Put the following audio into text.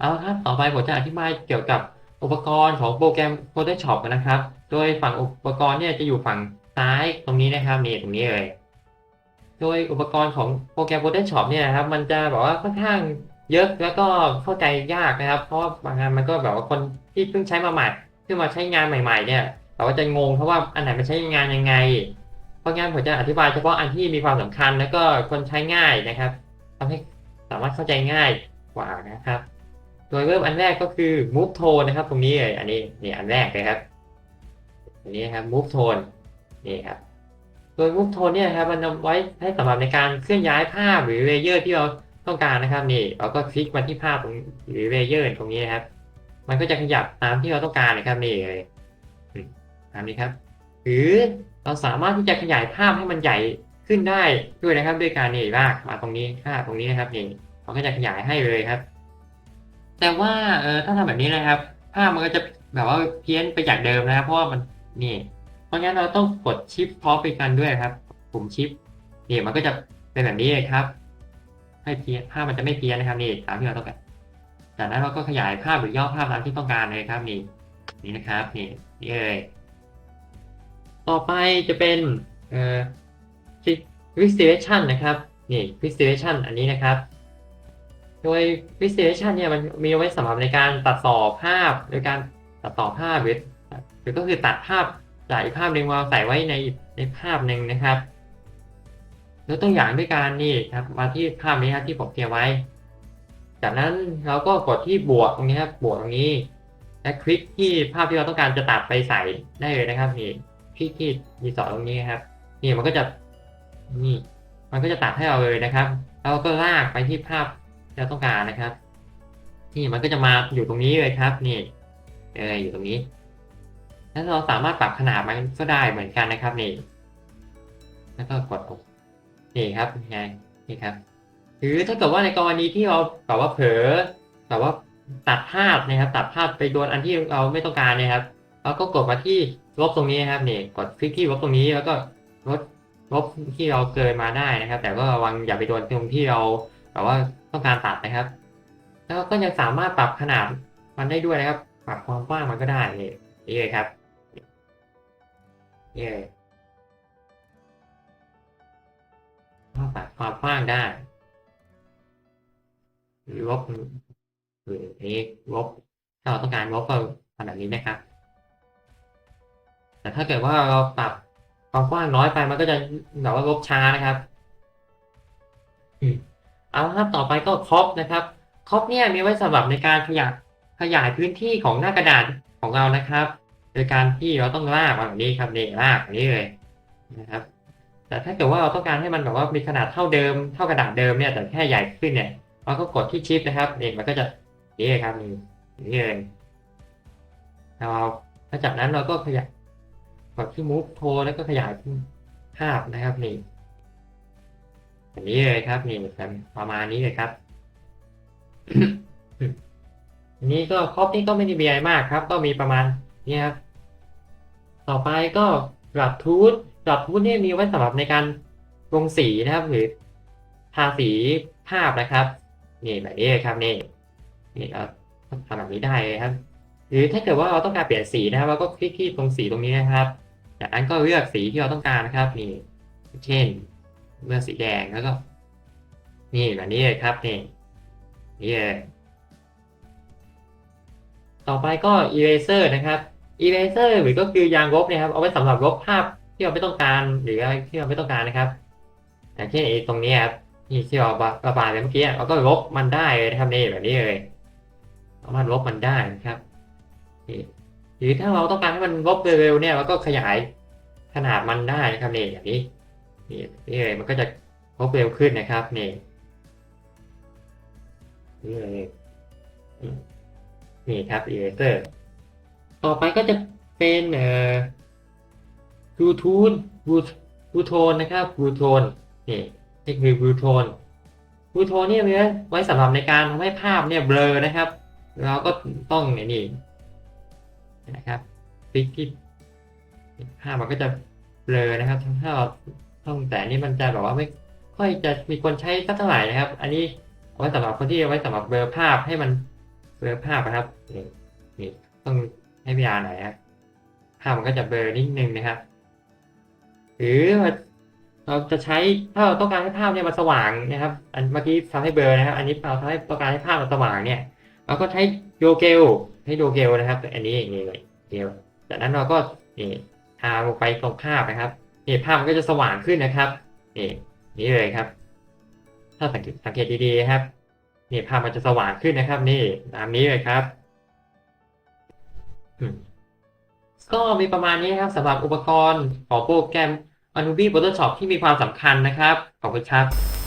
เอาละครับต่อไปผมจะอธิบายเกี่ยวกับอุปกรณ์ของโปรแกรม Photoshop นะครับ โดยฝั่งอุปกรณ์เนี่ยจะอยู่ฝั่งซ้ายตรงนี้นะครับนี่ตรงนี้เลยโดยอุปกรณ์ของโปรแกรม Photoshop เนี่ยนะครับมันจะแบบว่าค่อนข้างเยอะแล้วก็เข้าใจยากนะครับ เพราะบางงานมันก็แบบว่าคนที่เพิ่งใช้มาใหม่เพิ่งมาใช้งานใหม่ ๆ เนี่ยเราก็จะงงเพราะว่าอันไหนมันใช้งานยังไง เพราะงั้นผมจะอธิบายเฉพาะอันที่มีความสำคัญแล้วก็คนใช้ง่ายนะครับทำให้สามารถเข้าใจง่ายกว่านะครับ โดยเริ่มอันแรกก็คือ move tone นะครับ ตรงนี้เลยอันนี้นี่อันแรกเลยครับอันนี้ครับ move tone นี่ครับโดย move tone เนี่ยครับมันเอาไว้ให้สำหรับในการเคลื่อนย้ายภาพหรือเลเยอร์ที่เราต้องการนะครับนี่เราก็คลิกมาที่ภาพตรงหรือเลเยอร์ตรงนี้นะครับ มันก็จะขยับตามที่เราต้องการนะครับนี่เลยตามนี้ครับ หรือเราสามารถที่จะขยายภาพให้มันใหญ่ขึ้นได้ด้วยนะครับ ด้วยการนี่ลากมาตรงนี้ค่าตรงนี้นะครับนี่เราก็จะขยายให้เลยครับ แต่ว่าเออถ้าทำแบบนี้นะครับ ภาพมันก็จะแบบว่าเพี้ยนไปจากเดิมนะครับ เพราะว่ามันนี่ เพราะงั้นเราต้องกดชิปพร้อมไปกันด้วยครับ ปุ่มชิปนี่มันก็จะเป็นแบบนี้เลยครับ ให้เพี้ยนภาพมันจะไม่เพี้ยนนะครับนี่ตามที่เราต้องการจากนั้นเราก็ขยายภาพหรือย่อภาพตามที่ต้องการเลยครับนี่นี่นะครับนี่นี่เลยต่อไปจะเป็นเอ่อ visualization นะครับนี่ visualization อันนี้นะครับ โดย visualization เนี่ยมันมีไว้สำหรับในการตัดต่อภาพโดยการตัดต่อภาพหรือหรือก็คือตัดภาพจากอีกภาพหนึ่งมาใส่ไว้ในในภาพหนึ่งนะครับยกตัวอย่างด้วยการนี่ครับ มาที่ภาพนี้ครับที่ผมเตรียมไว้ จากนั้นเราก็กดที่บวกตรงนี้ครับบวกตรงนี้ และคลิกที่ภาพที่เราต้องการจะตัดไปใส่ได้เลยนะครับนี่คลิกที่รีสอตรงนี้ครับ นี่มันก็จะนี่มันก็จะตัดให้เราเลยนะครับแล้วก็ลากไปที่ภาพ เราต้องการนะครับ นี่มันก็จะมาอยู่ตรงนี้เลยครับนี่เอออยู่ตรงนี้ แล้วเราสามารถปรับขนาดมันก็ได้เหมือนกันนะครับนี่ แล้วก็กดนี่ครับไงนี่ครับ หรือถ้าเกิดว่าในกรณีที่เราแบบว่าเผลอแบบว่าตัดภาพนะครับ ตัดภาพไปโดนอันที่เราไม่ต้องการนะครับแล้วก็กดมาที่ลบตรงนี้นะครับนี่กดคลิกที่ลบตรงนี้แล้วก็ลดลบที่เราเกินมาได้นะครับ แต่ก็ระวังอย่าไปโดนตรงที่เรา แบบว่าต้องการตัดนะครับ แล้วก็ยังสามารถปรับขนาดมันได้ด้วยนะครับ ปรับความกว้างมันก็ได้นี่นี่เลยครับนี่เลยปรับความกว้างได้ ลบหรือนี้ลบถ้าเราต้องการลบก็ทำแบบนี้นะครับ แต่ถ้าเกิดว่าเราปรับความกว้างน้อยไปมันก็จะแบบว่าลบช้านะครับ อืม เอาละครับต่อไปก็ครอปนะครับครอปเนี่ยมีไว้สำหรับในการขยายขยายพื้นที่ของหน้ากระดาษของเรานะครับ โดยการที่เราต้องลากมาแบบนี้ครับนี่ลากแบบนี้เลยนะครับ แต่ถ้าเกิดว่าเราต้องการให้มันแบบว่ามีขนาดเท่าเดิมเท่ากระดาษเดิมเนี่ยแต่แค่ใหญ่ขึ้นเนี่ยเราก็กดที่ชิปนะครับเองมันก็จะนี่ครับนี่นี่เลยแล้วเราหลังจากนั้นเราก็ขยายกดที่ move to แล้วก็ขยายภาพนะครับนี่ แบบนี้เลยครับนี่ประมาณนี้เลยครับนี้ก็ครอบนี่ก็ไม่ได้มีอะไรมากครับ ก็มีประมาณนี้ครับต่อไปก็กลับทูตกลับทูตนี่มีไว้สำหรับในการลงสีนะครับ หรือทาสีภาพนะครับนี่แบบนี้เลยครับนี่นี่เราทำแบบนี้ได้เลยครับ หรือถ้าเกิดว่าเราต้องการเปลี่ยนสีนะครับเราก็คลิกที่ตรงสีตรงนี้นะครับจากนั้นก็เลือกสีที่เราต้องการนะครับนี่เช่น เลือสีแดงแล้วก็ นี่แบบนี้เลยครับนี่นี่เลยต่อไปก็ eraser นะครับ eraser หรือก็คือยางลบนะครับ เอาไว้สำหรับลบภาพที่เราไม่ต้องการหรืออะไรที่เราไม่ต้องการนะครับอย่างเช่นไอ้ตรงนี้ครับนี่ที่เราระบายไปเมื่อกี้เราก็ลบมันได้เลยนะครับนี่แบบนี้เลยสามารถลบมันได้นะครับหรือถ้าเราต้องการให้มันลบเร็วๆเนี่ยเราก็ขยายขนาดมันได้นะครับนี่อย่างนี้ นี่นี่เลยมันก็จะลบเร็วขึ้นนะครับนี่นี่เลยนี่ครับ eraser ต่อไปก็จะเป็นเอ่อ bluetooth bluetooth นะครับ bluetooth นี่นี่คือ bluetooth bluetooth เนี่ยไว้สำหรับในการทำให้ภาพเนี่ยเบลอนะครับ เราก็ต้องนี่นะครับคลิกที่ภาพมันก็จะเบลอนะครับถ้าเรา ต้องแต่นี่มันจะแบบว่าไม่ค่อยจะมีคนใช้สักเท่าไหร่นะครับ อันนี้เอาไว้สำหรับคนที่เอาไว้สำหรับเบลอภาพให้มันเบลอภาพนะครับนี่นี่ต้องให้พี่อาหน่อยนะภาพมันก็จะเบลอนิดนึงนะครับ หรือเราจะใช้ถ้าเราต้องการให้ภาพเนี่ยมันสว่างนะครับ อันเมื่อกี้ทำให้เบลอนะครับ อันนี้เราทำให้ต้องการให้ภาพมันสว่างเนี่ยเราก็ใช้โยเกลให้โยเกลนะครับ อันนี้อย่างนี่เลยเกลจากนั้นเราก็นี่ทาลงไปตรงภาพนะครับ นี่ภาพมันก็จะสว่างขึ้นนะครับนี่นี่เลยครับ ถ้าสังเกตสังเกตดีๆครับนี่ภาพมันจะสว่างขึ้นนะครับ นี่ตามนี้เลยครับก็มีประมาณนี้ครับสำหรับอุปกรณ์ของโปรแกรม Adobe Photoshop ที่มีความสำคัญนะครับ ขอบคุณครับ